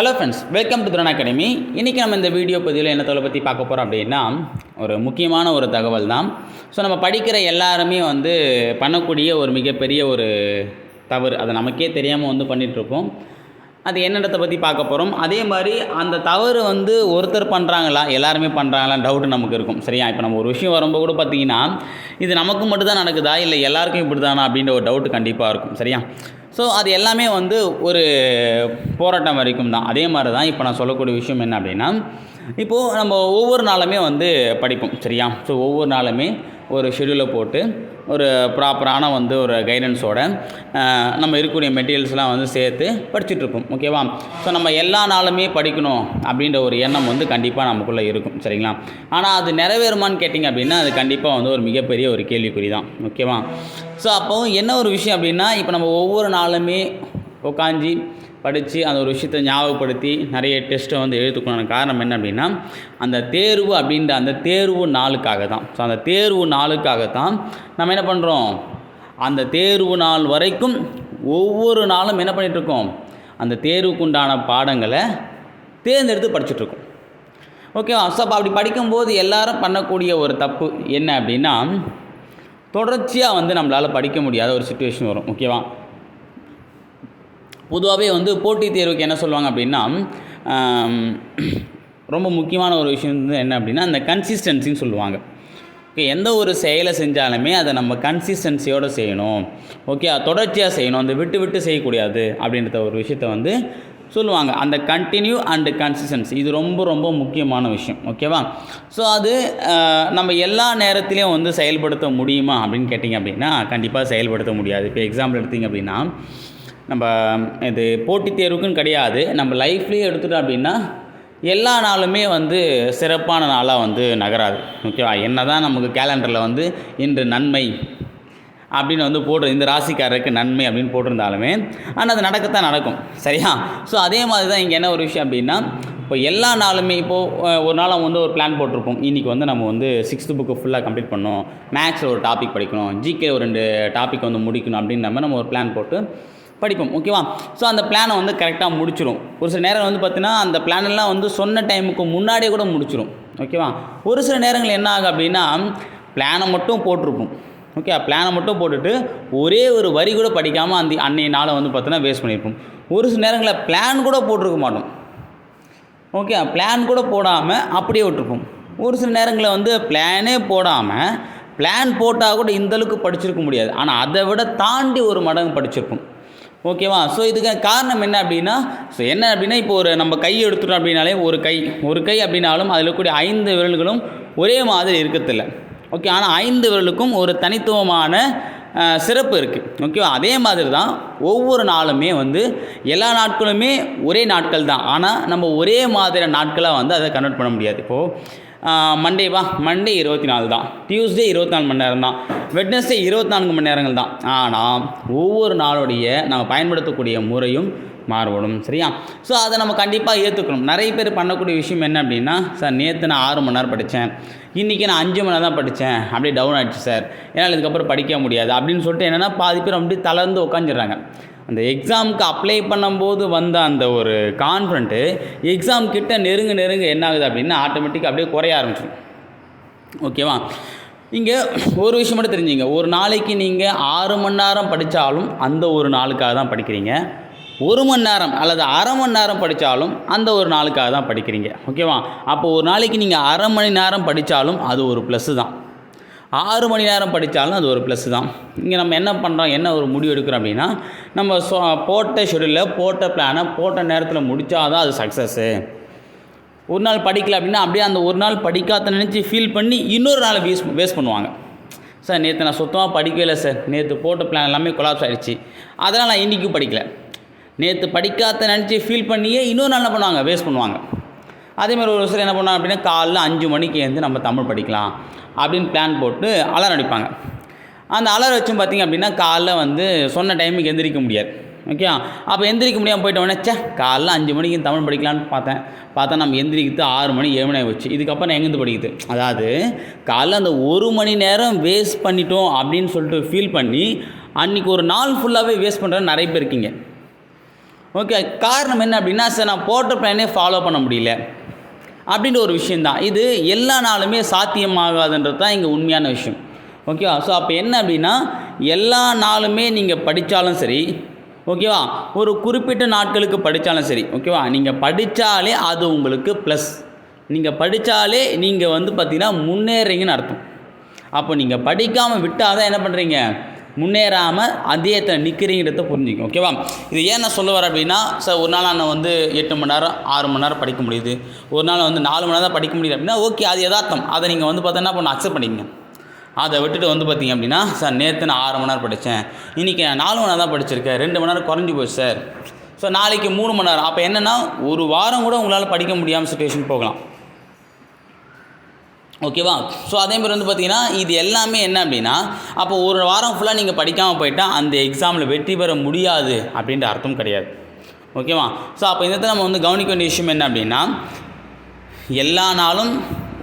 Hello friends welcome to Thiran academy இன்றைக்கி நம்ம இந்த வீடியோ பதிவில் என்ன தொலை பற்றி பார்க்க போகிறோம் அப்படின்னா ஒரு முக்கியமான ஒரு தகவல் தான். ஸோ நம்ம படிக்கிற எல்லாருமே வந்து பண்ணக்கூடிய ஒரு மிகப்பெரிய ஒரு தவறு அதை நமக்கே தெரியாமல் வந்து பண்ணிகிட்ருப்போம் அது என்னன்றதை பற்றி பார்க்க போகிறோம் அதே மாதிரி அந்த தவறு வந்து ஒருத்தர் பண்ணுறாங்களா எல்லாருமே பண்ணுறாங்களா டவுட் நமக்கு இருக்கும். சரியா? இப்போ நம்ம ஒரு விஷயம் வரும்போது கூட பார்த்தீங்கன்னா இது நமக்கு மட்டும்தான் நடக்குதா இல்லை எல்லாருக்கும் இப்படி தானா அப்படின்ற ஒரு டவுட் கண்டிப்பாக இருக்கும். சரியா? ஸோ அது எல்லாமே வந்து ஒரு போராட்டம் வரைக்கும் தான். அதே மாதிரி தான் இப்போ நான் சொல்லக்கூடிய விஷயம் என்ன அப்படின்னா இப்போது நம்ம ஒவ்வொரு நாளுமே வந்து படிப்போம் சரியா? ஸோ ஒவ்வொரு நாளுமே ஒரு ஷெடியூலை போட்டு ஒரு ப்ராப்பரான வந்து ஒரு கைடன்ஸோட நம்ம இருக்கக்கூடிய மெட்டீரியல்ஸ்லாம் வந்து சேர்த்து படிச்சுட்ருப்போம் ஓகேவா ஸோ நம்ம எல்லா நாளுமே படிக்கணும் அப்படின்ற ஒரு எண்ணம் வந்து கண்டிப்பாக நமக்குள்ளே இருக்கும் சரிங்களா? ஆனால் அது நிறைவேறுமான்னு கேட்டிங்க அப்படின்னா அது கண்டிப்பாக வந்து ஒரு மிகப்பெரிய ஒரு கேள்விக்குறி தான் ஓகேவா ஸோ அப்போது என்ன ஒரு விஷயம் அப்படின்னா இப்போ நம்ம ஒவ்வொரு நாளுமே உட்காந்து படித்து அந்த ஒரு விஷயத்தை ஞாபகப்படுத்தி நிறைய டெஸ்ட்டை வந்து எழுத்துக்கணும் காரணம் என்ன அப்படின்னா அந்த தேர்வு அப்படின்ற அந்த தேர்வு நாளுக்காக தான் ஸோ அந்த தேர்வு நாளுக்காக தான் நம்ம என்ன பண்ணுறோம் அந்த தேர்வு நாள் வரைக்கும் ஒவ்வொரு நாளும் என்ன பண்ணிகிட்ருக்கோம் அந்த தேர்வுக்குண்டான பாடங்களை தேர்ந்தெடுத்து படிச்சுட்ருக்கோம் ஓகேவா ஸோ அப்போ அப்படி படிக்கும்போது எல்லாரும் பண்ணக்கூடிய ஒரு தப்பு என்ன அப்படின்னா தொடர்ச்சியாக வந்து நம்மளால் படிக்க முடியாத ஒரு சுச்சுவேஷன் வரும். ஓகேவா பொதுவாகவே வந்து போட்டித் தேர்வுக்கு என்ன சொல்லுவாங்க அப்படின்னா ரொம்ப முக்கியமான ஒரு விஷயம் வந்து என்ன அப்படின்னா அந்த கன்சிஸ்டன்சின்னு சொல்லுவாங்க. ஓகே எந்த ஒரு செயலை செஞ்சாலுமே அதை நம்ம கன்சிஸ்டன்சியோடு செய்யணும். ஓகே தொடர்ச்சியாக செய்யணும். அந்த விட்டு விட்டு செய்யக்கூடாது அப்படின்ற ஒரு விஷயத்த வந்து சொல்லுவாங்க. அந்த கண்டினியூ அண்டு கன்சிஸ்டன்சி இது ரொம்ப ரொம்ப முக்கியமான விஷயம். ஓகேவா? ஸோ அது நம்ம எல்லா நேரத்துலையும் வந்து செயல்படுத்த முடியுமா அப்படின்னு கேட்டிங்க அப்படின்னா கண்டிப்பாக செயல்படுத்த முடியாது. இப்போ எக்ஸாம்பிள் எடுத்திங்க அப்படின்னா நம்ம இது போட்டித் தேர்வுக்குன்னு கிடையாது. நம்ம லைஃப்லேயே எடுத்துட்டோம் அப்படின்னா எல்லா நாளுமே வந்து சிறப்பான நாளாக வந்து நகராது. ஓகேவா? என்ன தான் நமக்கு கேலண்டரில் வந்து இன்று நன்மை அப்படின்னு வந்து போட்டு இந்த ராசிக்காரருக்கு நன்மை அப்படின்னு போட்டிருந்தாலுமே ஆனால் அது நடக்கத்தான் நடக்கும். சரியா? ஸோ அதே மாதிரி தான் இங்கே என்ன ஒரு விஷயம் அப்படின்னா இப்போ எல்லா நாளுமே இப்போது ஒரு நாள் வந்து ஒரு பிளான் போட்டிருப்போம். இன்றைக்கி வந்து நம்ம வந்து சிக்ஸ்த்து புக்கு ஃபுல்லாக கம்ப்ளீட் பண்ணணும். மேக்ஸில் ஒரு டாபிக் படிக்கணும். ஜிகே ஒரு ரெண்டு டாபிக் வந்து முடிக்கணும் அப்படின்னு நம்ம நம்ம ஒரு பிளான் போட்டு படிப்போம் ஓகேவா ஸோ அந்த பிளானை வந்து கரெக்டாக முடிச்சிடும் ஒரு சில நேரம் வந்து பார்த்தீங்கன்னா அந்த பிளானெல்லாம் வந்து சொன்ன டைமுக்கு முன்னாடியே கூட முடிச்சிடும் ஓகேவா ஒரு சில நேரங்கள் என்ன ஆகும் அப்படின்னா பிளானை மட்டும் போட்டிருப்போம் ஓகே பிளானை மட்டும் போட்டுட்டு ஒரே ஒரு வரி கூட படிக்காமல் அந்த அன்னைய நாளை வந்து பார்த்தோன்னா வேஸ்ட் பண்ணியிருப்போம் ஒரு சில நேரங்களில் பிளான் கூட போட்டிருக்க மாட்டோம் ஓகே பிளான் கூட போடாமல் அப்படியே விட்டுருப்போம். ஒரு சில நேரங்களில் வந்து பிளானே போடாமல் பிளான் போட்டால் கூட இந்தளவுக்கு படிச்சிருக்க முடியாது. ஆனால் அதை விட தாண்டி ஒரு மடங்கு படிச்சிருப்போம். ஓகேவா? ஸோ இதுக்கு காரணம் என்ன அப்படின்னா ஸோ என்ன அப்படின்னா இப்போ ஒரு நம்ம கை எடுத்துட்டோம் அப்படின்னாலே ஒரு கை. ஒரு கை அப்படின்னாலும் அதில் கூடிய ஐந்து விரல்களும் ஒரே மாதிரி இருக்கிறதில்ல. ஓகே ஆனால் ஐந்து விரலுக்கும் ஒரு தனித்துவமான சிறப்பு இருக்குது ஓகேவா அதே மாதிரி தான் ஒவ்வொரு நாளுமே வந்து எல்லா நாட்களுமே ஒரே நாட்கள் தான் ஆனால் நம்ம ஒரே மாதிரி நாட்களாக வந்து அதை கன்வெர்ட் பண்ண முடியாது. இப்போது மண்டே வா? மண்டே இருபத்தி நாலு தான். டியூஸ்டே இருபத்தி நாலு மணி நேரம் தான். வெட்னஸ்டே இருபத்தி நான்கு மணி நேரங்கள் தான். ஆனால் ஒவ்வொரு நாளுடைய நம்ம பயன்படுத்தக்கூடிய முறையும் மாறுபடும். சரியா? ஸோ அதை நம்ம கண்டிப்பாக ஏற்றுக்கணும் நிறைய பேர் பண்ணக்கூடிய விஷயம் என்ன அப்படின்னா சார் நேற்று நான் ஆறு மணி நேரம் படித்தேன். இன்றைக்கி நான் அஞ்சு மணி நேரம் தான் படித்தேன். அப்படியே டவுன் ஆகிடுச்சு சார் ஏன்னால் இதுக்கப்புறம் படிக்க முடியாது. அப்படின்னு சொல்லிட்டு என்னென்னா பாதி பேர் அப்படியே தளர்ந்து உட்காந்துடுறாங்க அந்த எக்ஸாமுக்கு அப்ளை பண்ணும்போது வந்த அந்த ஒரு கான்ஃபிடண்ட்டு எக்ஸாம் கிட்ட நெருங்க நெருங்க என்ன ஆகுது அப்படின்னா ஆட்டோமேட்டிக்காக அப்படியே குறைய ஆரம்பிச்சிடும் ஓகேவா இங்கே ஒரு விஷயம் மட்டும் தெரிஞ்சுங்க. ஒரு நாளைக்கு நீங்கள் ஆறு மணி நேரம் படித்தாலும் அந்த ஒரு நாளுக்காக தான் படிக்கிறீங்க. ஒரு மணி நேரம் அல்லது அரை மணி நேரம் படித்தாலும் அந்த ஒரு நாளுக்காக தான் படிக்கிறீங்க. ஓகேவா அப்போ ஒரு நாளைக்கு நீங்கள் அரை மணி நேரம் படித்தாலும் அது ஒரு ப்ளஸ்ஸு தான். ஆறு மணி நேரம் படித்தாலும் அது ஒரு ப்ளஸ் தான். இங்கே நம்ம என்ன பண்ணுறோம் என்ன ஒரு முடிவு எடுக்கிறோம் அப்படின்னா நம்ம சொ போட்ட ஷெடியூலில் போட்ட பிளானை போட்ட நேரத்தில் முடித்தாதான் அது சக்ஸஸ்ஸு ஒரு நாள் படிக்கல அப்படின்னா அப்படியே அந்த ஒரு நாள் படிக்காத நினச்சி ஃபீல் பண்ணி இன்னொரு நாள் வேஸ்ட் வேஸ்ட் பண்ணுவாங்க. சார் நேற்று நான் சுத்தமாக படிக்கவே இல்லை சார். நேற்று போட்ட பிளான் எல்லாமே கொலாப்ஸ் ஆகிடுச்சு அதனால் நான் இன்றைக்கும் படிக்கல. நேற்று படிக்காத நினச்சி ஃபீல் பண்ணியே இன்னொரு நாள் என்ன பண்ணுவாங்க? வேஸ்ட் பண்ணுவாங்க. அதேமாதிரி ஒரு சிலர் என்ன பண்ணுவாங்க அப்படின்னா காலைல அஞ்சு மணிக்கு எழுந்து நம்ம தமிழ் படிக்கலாம் அப்படின்னு பிளான் போட்டு அலாரம் அடிப்பாங்க. அந்த அலாரம் வச்சும் பார்த்தீங்க அப்படின்னா காலைல வந்து சொன்ன டைமுக்கு எந்திரிக்க முடியாது. ஓகே அப்போ எந்திரிக்க முடியாமல் போயிட்ட உடனே ச்சே காலைல அஞ்சு மணிக்கு தமிழ் படிக்கலான்னு பார்த்தேன். பார்த்தா நம்ம எந்திரிக்கிறது ஆறு மணி ஏழு மணி ஆகிடுச்சு இதுக்கப்புறம் எங்கேருந்து படிக்குது அதாவது காலைல அந்த ஒரு மணி நேரம் வேஸ்ட் பண்ணிட்டோம் அப்படின்னு சொல்லிட்டு ஃபீல் பண்ணி அன்றைக்கி ஒரு நாள் ஃபுல்லாகவே வேஸ்ட் பண்ணுற நிறைய பேர் இருக்கீங்க. ஓகே காரணம் என்ன அப்படின்னா சார் நான் போட்ட பிளானே ஃபாலோ பண்ண முடியல. அப்படின்ற ஒரு விஷயந்தான் இது எல்லா நாளுமே சாத்தியமாகாதுன்றது தான் இங்கே உண்மையான விஷயம். ஓகேவா ஸோ அப்போ என்ன அப்படின்னா எல்லா நாளுமே நீங்கள் படித்தாலும் சரி ஓகேவா ஒரு குறிப்பிட்ட நாட்களுக்கு படித்தாலும் சரி ஓகேவா நீங்கள் படித்தாலே அது உங்களுக்கு ப்ளஸ் நீங்கள் படித்தாலே நீங்கள் வந்து பார்த்திங்கன்னா முன்னேறீங்கன்னு அர்த்தம். அப்போ நீங்கள் படிக்காமல் விட்டால் தான் என்ன பண்ணுறீங்க முன்னேறாமல் அதே நிற்கிறீங்கிறத புரிஞ்சுக்கும் ஓகேவா இது ஏன் நான் சொல்ல வரேன் அப்படின்னா சார் ஒரு நாள் நான் வந்து எட்டு மணி நேரம் ஆறு மணி நேரம் படிக்க முடியுது. ஒரு நாள் வந்து நாலு மணி நேரம் தான் படிக்க முடியுது அப்படின்னா ஓகே அது யதார்த்தம். அதை நீங்கள் வந்து பார்த்தோன்னா பண்ண அக்செப்ட் பண்ணிக்கங்க. அதை விட்டுட்டு வந்து பார்த்தீங்க அப்படின்னா சார் நேற்று நான் ஆறு மணி நேரம் படித்தேன். இன்றைக்கி நான் நாலு மணி நேரம் தான் படிச்சிருக்கேன். ரெண்டு மணி நேரம் குறைஞ்சி போச்சு சார் ஸோ நாளைக்கு மூணு மணி நேரம். அப்போ என்னென்னா ஒரு வாரம் கூட உங்களால் படிக்க முடியாமல் சுச்சுவேஷன் போகலாம். ஓகேவா? ஸோ அதே மாதிரி வந்து பார்த்தீங்கன்னா இது எல்லாமே என்ன அப்படின்னா அப்போ ஒரு வாரம் ஃபுல்லாக நீங்கள் படிக்காமல் போயிட்டால் அந்த எக்ஸாமில் வெற்றி பெற முடியாது அப்படின்ற அர்த்தம் கிடையாது. ஓகேவா? ஸோ அப்போ இந்த இடத்துல நம்ம வந்து கவனிக்க வேண்டிய விஷயம் என்ன அப்படின்னா எல்லா நாளும்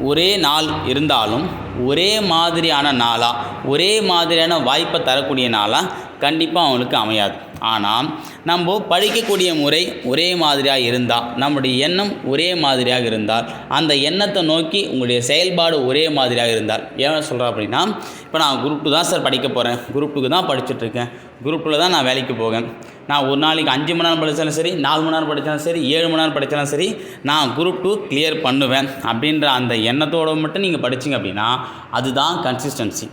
ஒரே நாள் இருந்தாலும் ஒரே மாதிரியான நாளாக ஒரே மாதிரியான வாய்ப்பை தரக்கூடிய நாளாக கண்டிப்பாக அவங்களுக்கு அமையாது. ஆனால் நம்ம படிக்கக்கூடிய முறை ஒரே மாதிரியாக இருந்தால் நம்முடைய எண்ணம் ஒரே மாதிரியாக இருந்தால் அந்த எண்ணத்தை நோக்கி உங்களுடைய செயல்பாடு ஒரே மாதிரியாக இருந்தால் ஏன் சொல்கிறேன் அப்படின்னா இப்போ நான் குரூப் டூ தான் சார் படிக்க போகிறேன் குரூப் டூக்கு தான் படிச்சுட்ருக்கேன் குரூப் டூவில் தான் நான் வேலைக்கு போவேன். நான் ஒரு நாளைக்கு அஞ்சு மணி நேரம் படித்தாலும் சரி நாலு மணி நேரம் படித்தாலும் சரி ஏழு மணி நேரம் படித்தாலும் சரி நான் குரூப் டூ கிளியர் பண்ணுவேன். அப்படின்ற அந்த எண்ணத்தோடு மட்டும் நீங்கள் படிச்சிங்க அப்படின்னா அதுதான் கன்சிஸ்டன்சி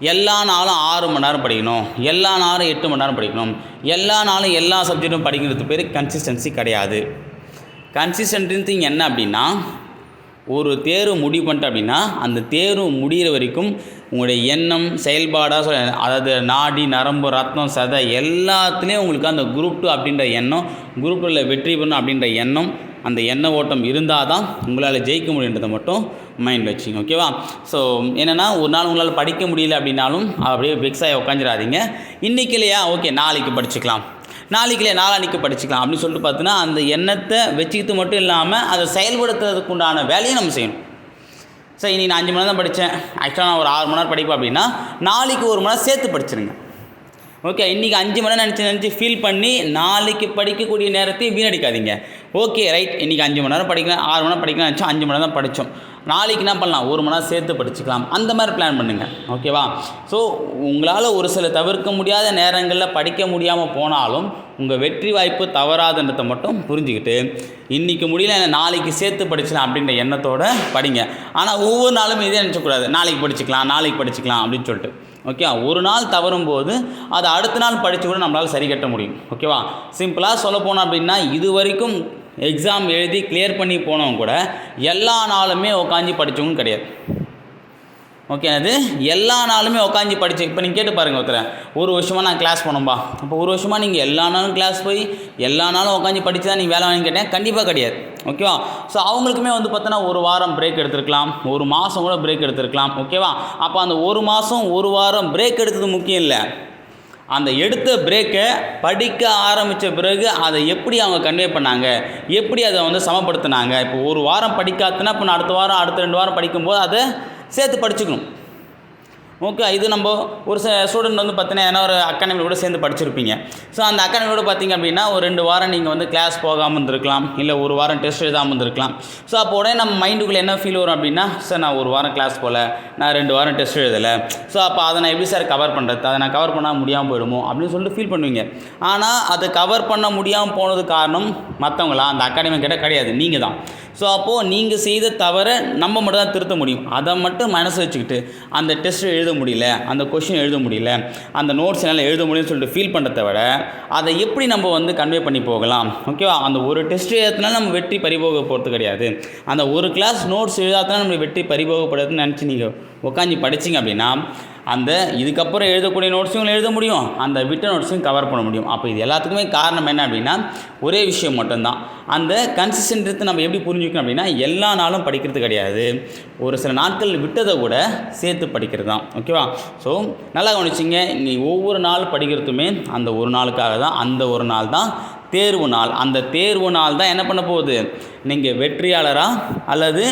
எல்லா நாளும் ஆறு மணி நேரம் படிக்கணும். எல்லா நாளும் எட்டு மணி நேரம் படிக்கணும். எல்லா நாளும் எல்லா சப்ஜெக்ட்டும் படிக்கிறது பேர் கன்சிஸ்டன்சி கிடையாது. கன்சிஸ்டன்சி என்ன அப்படின்னா ஒரு தேர்வு முடிவு பண்ணிட்டு அப்படின்னா அந்த தேர்வு முடிகிற வரைக்கும் உங்களுடைய எண்ணம் செயல்பாடாக சொல்ல அதாவது நாடி நரம்பு ரத்தம் சதை எல்லாத்துலேயும் உங்களுக்கு அந்த குரூப் டூ அப்படின்ற எண்ணம் குரூப் டூவில் வெற்றி பெறணும் அப்படின்ற எண்ணம் அந்த எண்ண ஓட்டம் இருந்தால் தான் உங்களால் ஜெயிக்க முடியுன்றதை மட்டும் மைண்ட் வச்சுங்க ஓகேவா ஸோ என்னென்னா ஒரு நாள் உங்களால் படிக்க முடியல அப்படின்னாலும் அப்படியே வெக்ஸ் ஆகி உட்காந்துடாதீங்க இன்றைக்கி இல்லையா? ஓகே நாளைக்கு படிச்சுக்கலாம். நாளைக்கு இல்லையா? நாளானிக்கு படிச்சுக்கலாம் அப்படின்னு சொல்லிட்டு பார்த்தீங்கன்னா அந்த எண்ணத்தை வச்சுக்கிட்டு மட்டும் இல்லாமல் அதை செயல்படுத்துறதுக்கு உண்டான வேலையை நம்ம செய்யணும். சரி இனி நான் அஞ்சு மணி நேரம் தான் படித்தேன் ஆக்சுவலாக நான் ஒரு ஆறு மணி நேரம் படிப்பேன் அப்படின்னா நாளைக்கு ஒரு மணி நேரம் சேர்த்து படிச்சிருங்க. ஓகே இன்றைக்கி அஞ்சு மணி நேரம் நினச்சி நினச்சி ஃபீல் பண்ணி நாளைக்கு படிக்கக்கூடிய நேரத்தையும் வீணடிக்காதீங்க. ஓகே ரைட் இன்றைக்கி அஞ்சு மணி நேரம் படிக்கலாம். ஆறு மணி நேரம் படிக்கலாம். வச்சோம் அஞ்சு மணி நேரம் தான் படித்தோம் நாளைக்கு என்ன பண்ணலாம்? ஒரு மணி நேரம் சேர்த்து படிச்சுக்கலாம். அந்த மாதிரி பிளான் பண்ணுங்கள் ஓகேவா ஸோ உங்களால் ஒரு சில தவிர்க்க முடியாத நேரங்களில் படிக்க முடியாமல் போனாலும் உங்கள் வெற்றி வாய்ப்பு தவறாதுன்றதை மட்டும் புரிஞ்சுக்கிட்டு இன்றைக்கி முடியல நாளைக்கு சேர்த்து படிச்சலாம் அப்படின்ற எண்ணத்தோடு படிங்க. ஆனால் ஒவ்வொரு நாளும் இதே நினச்சக்கூடாது. நாளைக்கு படிச்சுக்கலாம் நாளைக்கு படிச்சுக்கலாம் அப்படின்னு சொல்லிட்டு. ஓகே ஒரு நாள் தவறும் போது அதை அடுத்த நாள் படித்து கூட நம்மளால் சரி கட்ட முடியும். ஓகேவா சிம்பிளாக சொல்ல போனோம் அப்படின்னா இது வரைக்கும் எக்ஸாம் எழுதி கிளியர் பண்ணி போனவங்க கூட எல்லா நாளுமே உட்காந்து படித்தவங்க கிடையாது. ஓகே அது எல்லா நாளுமே உட்காந்து படிச்சு இப்போ நீங்கள் கேட்டு பாருங்கள் ஒருத்தர். ஒரு வருஷமாக நான் கிளாஸ் போனோம்பா. அப்போ ஒரு வருஷமாக நீங்கள் எல்லா நாளும் கிளாஸ் போய் எல்லா நாளும் உட்காந்து படித்து தான் நீங்கள் வேலை வாங்கி கேட்டேன். கண்டிப்பாக கிடையாது. ஓகேவா ஸோ அவங்களுக்குமே வந்து பார்த்தோன்னா ஒரு வாரம் பிரேக் எடுத்துருக்கலாம். ஒரு மாதம் கூட பிரேக் எடுத்திருக்கலாம். ஓகேவா அப்போ அந்த ஒரு மாதம் ஒரு வாரம் பிரேக் எடுத்தது முக்கியம் இல்லை. அந்த எடுத்த பிரேக்கை படிக்க ஆரம்பித்த பிறகு அதை எப்படி அவங்க கன்வே பண்ணாங்க? எப்படி அதை வந்து சமப்படுத்தினாங்க? இப்போ ஒரு வாரம் படிக்காதுன்னா இப்போ நான் அடுத்த வாரம் அடுத்த ரெண்டு வாரம் படிக்கும்போது அதை சேர்த்து படிச்சுக்கணும். ஓகே இது நம்ம ஒரு ஸ்டூடெண்ட் வந்து பார்த்தீங்கன்னா ஏன்னா ஒரு கூட சேர்ந்து படிச்சிருப்பீங்க. ஸோ அந்த அகாடமியோட பார்த்தீங்க அப்படின்னா ஒரு ரெண்டு வாரம் நீங்கள் வந்து கிளாஸ் போகாமல் இருந்திருக்கலாம். இல்லை ஒரு வாரம் டெஸ்ட் எழுதாமல் இருந்திருக்கலாம். ஸோ அப்போ உடனே நம்ம மைண்டுக்குள்ளே என்ன ஃபீல் வரும் அப்படின்னா சார் நான் ஒரு வாரம் கிளாஸ் போகல நான் ரெண்டு வாரம் டெஸ்ட் எழுதலை. ஸோ அப்போ அதை நான் எப்படி சார் கவர் பண்ணுறது அதை நான் கவர் பண்ணால் முடியாமல் போயிடுமோ? அப்படின்னு சொல்லிட்டு ஃபீல் பண்ணுவீங்க. ஆனால் அதை கவர் பண்ண முடியாமல் போனது காரணம் மற்றவங்களா அந்த அகாடமி கிட்ட கிடையாது. நீங்கள் தான். ஸோ அப்போது நீங்கள் செய்த தவிர நம்ம மட்டும் தான் திருத்த முடியும். அதை மட்டும் மனசு வச்சுக்கிட்டு அந்த டெஸ்ட் எழுத முடியல அந்த கொஷின் எழுத முடியல அந்த நோட்ஸ் என்னால் எழுத முடியும்னு சொல்லிட்டு ஃபீல் பண்ணுறத விட அதை எப்படி நம்ம வந்து கன்வே பண்ணி போகலாம்? ஓகேவா அந்த ஒரு டெஸ்ட் எழுதுனால நம்ம வெற்றி பறிபோக போகிறது கிடையாது. அந்த ஒரு கிளாஸ் நோட்ஸ் எழுதாதான் நம்ம வெற்றி பறிபோகப்படுறதுன்னு நினச்சி நீங்கள் உட்காந்து படிச்சிங்க அப்படின்னா அந்த இதுக்கப்புறம் எழுதக்கூடிய நோட்ஸும் எழுத முடியும். அந்த விட்ட நோட்ஸையும் கவர் பண்ண முடியும். அப்போ இது எல்லாத்துக்குமே காரணம் என்ன அப்படின்னா ஒரே விஷயம் மட்டும்தான். அந்த கன்சிஸ்டன்ட் நம்ம எப்படி புரிஞ்சுக்கணும் அப்படின்னா எல்லா நாளும் படிக்கிறது கிடையாது. ஒரு சில நாட்கள் விட்டதை கூட சேர்த்து படிக்கிறது தான் ஓகேவா ஸோ நல்லா கவனிச்சிங்க. நீ ஒவ்வொரு நாள் படிக்கிறதுமே அந்த ஒரு நாளுக்காக தான் அந்த ஒரு நாள் தான் தேர்வு நாள். அந்த தேர்வு நாள் தான் என்ன பண்ண போகுது? நீங்கள் வெற்றியாளராக அல்லது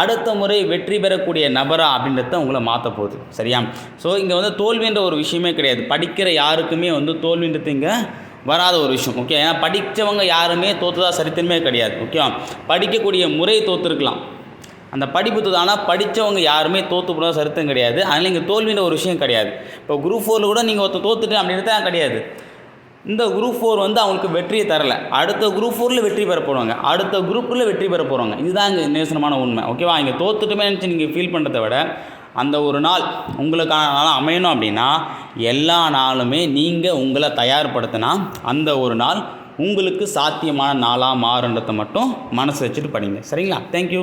அடுத்த முறை வெற்றி பெறக்கூடிய நபரா அப்படின்றத உங்களை மாற்ற போகுது. சரியா? ஸோ இங்கே வந்து தோல்வின்ற ஒரு விஷயமே கிடையாது. படிக்கிற யாருக்குமே வந்து தோல்வின்றது இங்கே வராத ஒரு விஷயம். ஓகே ஏன்னா படித்தவங்க யாருமே தோற்றுதா சரித்திரமே கிடையாது. ஓகேவா படிக்கக்கூடிய முறை தோற்றுருக்கலாம் அந்த படிப்பு தோத்து ஆனால் படித்தவங்க யாருமே தோற்று போனால் சரித்திரம் கிடையாது. அதனால் இங்கே தோல்வின்ற ஒரு விஷயம் கிடையாது. இப்போ குரூப் ஃபோரில் கூட நீங்கள் ஒருத்தர் தோற்றுட்டு அப்படின்றது தான் கிடையாது. இந்த குரூப் ஃபோர் வந்து அவங்களுக்கு வெற்றியை தரலை. அடுத்த குரூப் ஃபோரில் வெற்றி பெற போகிறாங்க அடுத்த குரூப்பில் வெற்றி பெற போகிறாங்க இதுதான் இங்கே நேசனமான உண்மை. ஓகேவா இங்கே தோத்துட்டுமே நினச்சி நீங்கள் ஃபீல் பண்ணுறத விட அந்த ஒரு நாள் உங்களுக்கான நாள் அமையணும் அப்படின்னா எல்லா நாளுமே நீங்கள் உங்களை தயார்படுத்தினா அந்த ஒரு நாள் உங்களுக்கு சாத்தியமான நாளாக மாறுன்றதை மட்டும் மனசு வச்சுட்டு படிங்க. சரிங்களா? தேங்க்யூ